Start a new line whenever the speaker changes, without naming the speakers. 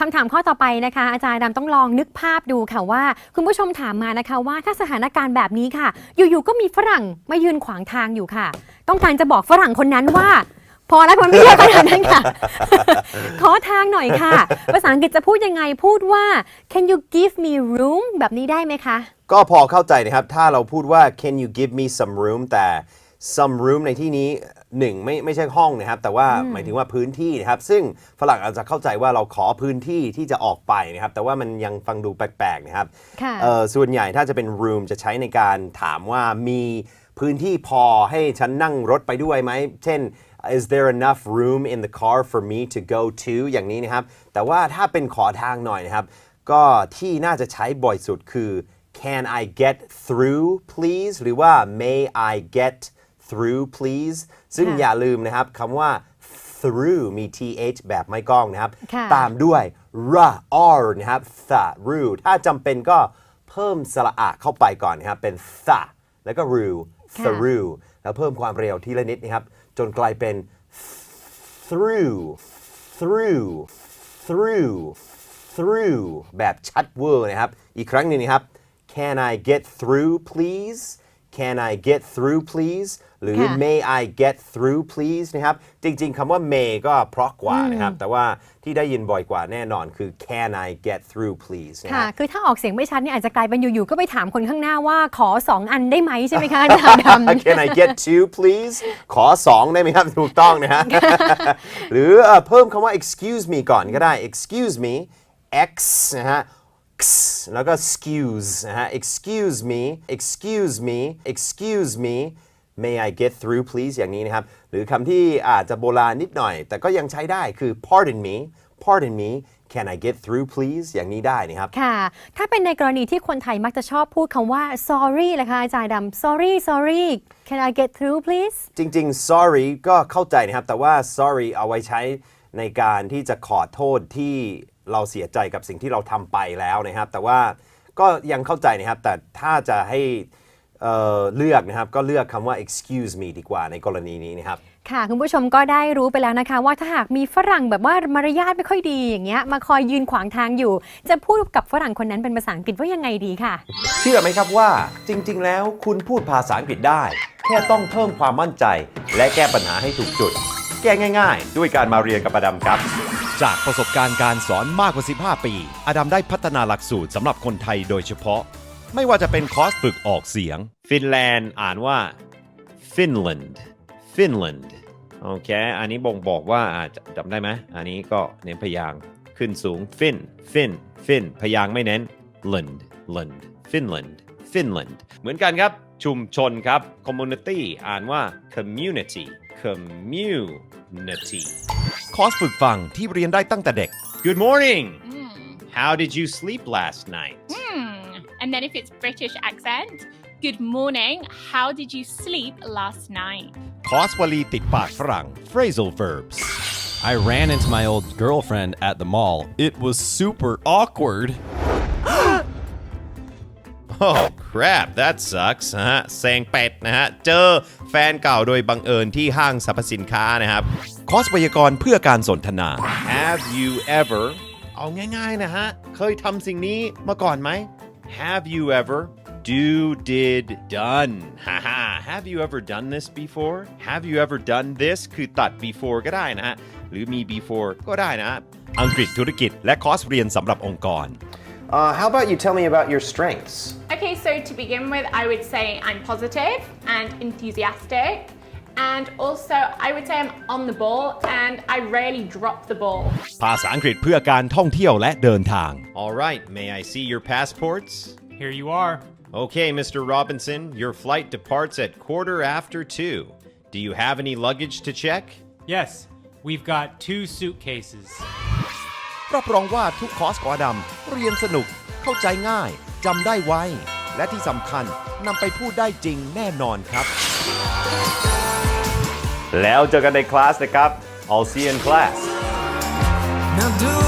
คำถามข้อต่อไปนะคะ อาจารย์ดำต้องลองนึกภาพดูค่ะว่า คุณผู้ชมถามมานะคะว่าถ้าสถานการณ์แบบนี้ค่ะ อยู่ๆก็มีฝรั่งมายืนขวางทางอยู่ค่ะ ต้องการจะบอกฝรั่งคนนั้นว่า พอแล้วมันไม่เยอะขนาดนั้นค่ะ ขอทางหน่อยค่ะ ภาษาอังกฤษจะพูดยังไงพูดว่า can you give me room แบบนี้ได้ไหมคะ
ก็พอเข้าใจนะครับ ถ้าเราพูดว่า can you give me some room แต่ some room ในที่นี้หนึ่งไม่ไม่ใช่ห้องนะครับ แต่ว่าหมายถึงว่าพื้นที่นะครับ ซึ่งฝรั่งอาจจะเข้าใจว่าเราขอพื้นที่ที่จะออกไปนะครับ แต่ว่ามันยังฟังดูแปลกๆนะครับ
ค่ะ
เอ่อส่วนใหญ่ถ้าจะเป็น room จะใช้ในการถามว่ามีพื้นที่พอให้ฉันนั่งรถไปด้วยไหม เช่น is there enough room in the car for me to go to อย่างนี้นะครับ แต่ว่าถ้าเป็นขอทางหน่อยนะครับ ก็ที่น่าจะใช้บ่อยสุดคือ can I get through please หรือว่า may I get through please ซึ่ง
ค่ะ
อย่าลืมนะครับคำว่า through มี th แบบไม่ก้องนะครับ
ค่ะ
ตามด้วย r r นะครับ through ถ้าจำเป็นก็เพิ่มสระอะเข้าไปก่อนนะครับ เป็น th แล้วก็ ru
ค่ะ
through แล้วเพิ่มความเร็วทีละนิดนะครับ จนกลายเป็น through through through through แบบชัดเวอร์นะครับ อีกครั้งหนึ่งนะครับ can I get through please can I get through please หรือ
ค่ะ
may I get through please นะครับ จริง ๆคำว่า may ก็เพราะกว่านะครับ แต่ว่าที่ได้ยินบ่อยกว่าแน่นอนคือ can I get through please นะ
ค่ะ
ฮะ
คือถ้าออกเสียงไม่ชัดเนี่ยอาจจะกลายเป็นอยู่ๆ ก็ไปถามคนข้างหน้าว่าขอสองอันได้ไหมใช่ไหมคะอาจารย์ดำ
Can I get two please ขอสองได้ไหมครับ ถูกต้องนะฮะ หรือเอ่อเพิ่มคำว่า excuse me ก่อนก็ได้ excuse me x นะฮะ x แล้วก็ excuse นะฮะ excuse me excuse me excuse me may I get through please อย่างนี้นะครับ หรือคำที่อาจจะโบราณนิดหน่อย แต่ก็ยังใช้ได้คือ pardon me pardon me can I get through please อย่างนี้ได้นะครับ
ค่ะ ถ้าเป็นในกรณีที่คนไทยมักจะชอบพูดคำว่า sorry เลยค่ะอาจารย์ดำ sorry sorry can I get through please
จริง ๆ sorry ก็เข้าใจนะครับ แต่ว่า sorry เอาไว้ใช้ในการที่จะขอโทษที่ เราเสียใจกับสิ่งที่เราทำไปแล้วนะครับ แต่ว่าก็ยังเข้าใจนะครับ แต่ถ้าจะให้เอ่อเลือกนะครับ ก็เลือกคำว่า excuse me ดีกว่าในกรณีนี้นะครับ
ค่ะคุณผู้ชมก็ได้รู้ไปแล้วนะคะ ว่าถ้าหากมีฝรั่งแบบว่ามารยาทไม่ค่อยดีอย่างเงี้ยมาคอยยืนขวางทางอยู่ จะพูดกับฝรั่งคนนั้นเป็นภาษาอังกฤษว่ายังไงดีค่ะ
เชื่อไหมครับว่าจริง ๆ แล้วคุณพูดภาษาอังกฤษได้ แค่ต้องเพิ่มความมั่นใจ และแก้ปัญหาให้ถูกจุด แก้ง่าย ๆ ด้วยการมาเรียนกับประดำครับ
จากประสบการณ์การสอนมากกว่า 15 ปี อดัมได้พัฒนาหลักสูตรสำหรับคนไทยโดยเฉพาะ ไม่ว่าจะเป็นคอร์สฝึกออกเสียง
ฟินแลนด์อ่านว่า Finland Finland โอเค อันนี้บ่งบอกว่าอาจจำได้ไหม อันนี้ก็เน้นพยางขึ้นสูง Fin Fin Fin พยางไม่เน้น Land Land Finland Finland เหมือนกันครับ ชุมชนครับ Community อ่านว่า Community Community
คอร์สฝึกฟังที่เรียนได้ตั้งแต่เด็ก
Good morning How did you sleep last night
Hmm. And then if it's British accent, good morning. How did you sleep last night?
คอร์สวลีติดปากฝรั่ง phrasal verbs
I ran into my old girlfriend at the mall. It was super awkward.
Oh crap that sucks นะฮะแซงเป็ดนะฮะ เจอแฟนเก่าโดยบังเอิญที่ห้างสรรพสินค้านะครับ
คอร์สไวยากรณ์เพื่อการสนทนา
Have you ever เอาง่ายๆนะฮะ เคยทำสิ่งนี้มาก่อนไหม Have you ever do did done ฮ่าฮ่า Have you ever done this before Have you ever done this คือตัด before ก็ได้นะฮะ หรือมี before ก็ได้นะฮะ
อังกฤษธุรกิจและคอร์สเรียนสำหรับองค์กร
Uh, how about you tell me about your strengths
Okay, so to begin with, I would say I'm positive and enthusiastic. And also, I would say I'm on the ball and I rarely drop the ball.
ภาษาอังกฤษเพื่อการท่องเที่ยวและเดินทาง
All right may I see your passports
Here you are.
Okay, Mr. Robinson, your flight departs at quarter after two. Do you have any luggage to check?
Yes, we've got two suitcases.
รับรองว่าทุกคอร์สของอดัมเรียนสนุก เข้าใจง่ายจำได้ไว และที่สำคัญนำไปพูดได้จริงแน่นอนครับ
แล้วเจอกันในคลาสนะครับ I'll see you in class
Now do